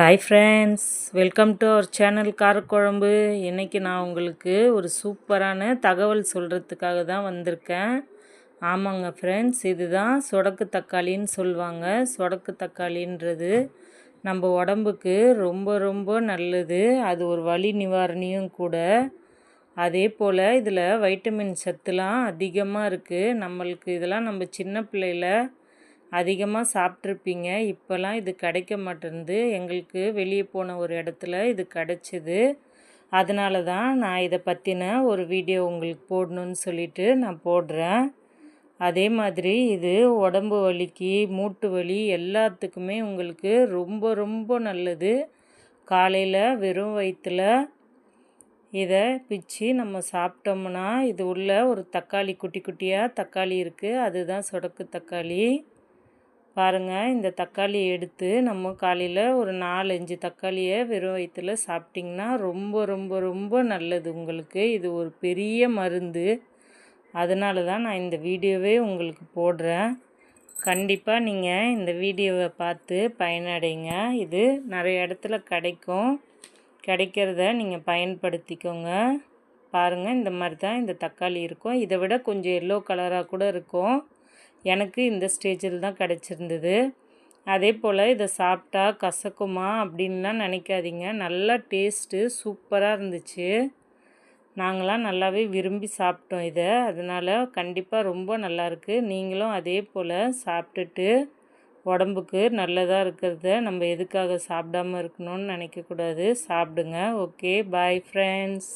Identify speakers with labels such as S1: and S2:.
S1: Hi friends welcome to our channel காரக்குழம்பு இன்றைக்கி நான் உங்களுக்கு ஒரு சூப்பரான தகவல் சொல்கிறதுக்காக தான் வந்திருக்கேன். ஆமாங்க ஃப்ரெண்ட்ஸ் இதுதான் சொடக்கு தக்காளின்னு சொல்லுவாங்க சொடக்கு தக்காளின்றது நம்ம உடம்புக்கு ரொம்ப ரொம்ப நல்லது. அது ஒரு வலி நிவாரணியும் கூட. அதே போல் இதில் வைட்டமின் சத்துலாம் அதிகமாக இருக்குது நம்மளுக்கு இதெல்லாம் நம்ம சின்ன பிள்ளையில அதிகமாக சாப்பிட்ருப்பீங்க இப்போல்லாம் இது கிடைக்க மாட்டேருந்து எங்களுக்கு வெளியே போன ஒரு இடத்துல இது கிடச்சிது. அதனால தான் நான் இதை பற்றின ஒரு வீடியோ உங்களுக்கு போடணுன்னு சொல்லிட்டு நான் போடுறேன். அதே மாதிரி இது உடம்பு வலிக்கு மூட்டு வலி எல்லாத்துக்குமே உங்களுக்கு ரொம்ப ரொம்ப நல்லது. காலையில் வெறும் வயிற்றில் இதை பிச்சு நம்ம சாப்பிட்டோம்னா இது உள்ள ஒரு தக்காளி குட்டி குட்டியாக தக்காளி இருக்குது அதுதான் சொடக்கு தக்காளி. பாருங்கள் இந்த தக்காளி எடுத்து நம்ம காலையில் ஒரு நாலஞ்சு தக்காளியை வெறும் வயிற்றுல சாப்பிட்டிங்கன்னா ரொம்ப ரொம்ப ரொம்ப நல்லது உங்களுக்கு. இது ஒரு பெரிய மருந்து. அதனால தான் நான் இந்த வீடியோவே உங்களுக்கு போடுறேன். கண்டிப்பாக நீங்கள் இந்த வீடியோவை பார்த்து பயனடைங்க. இது நிறைய இடத்துல கிடைக்கும். கிடைக்கிறத நீங்கள் பயன்படுத்திக்கோங்க. பாருங்கள் இந்த மாதிரி தான் இந்த தக்காளி இருக்கும். இதை விட கொஞ்சம் எல்லோ கலராக கூட இருக்கும். எனக்கு இந்த ஸ்டேஜில் தான் கிடச்சிருந்தது. அதே போல் இதை சாப்பிட்டா கசக்குமா அப்படின்லாம் நினைக்காதீங்க. நல்லா டேஸ்ட்டு சூப்பராக இருந்துச்சு. நாங்களாம் நல்லாவே விரும்பி சாப்பிட்டோம் இதை. அதனால் கண்டிப்பாக ரொம்ப நல்லாயிருக்கு நீங்களும் அதே போல் சாப்பிட்டுட்டு உடம்புக்கு நல்லதாக இருக்கிறத நம்ம எதுக்காக சாப்பிடாம இருக்கணும்னு நினைக்கக்கூடாது. சாப்பிடுங்க. ஓகே. Bye friends.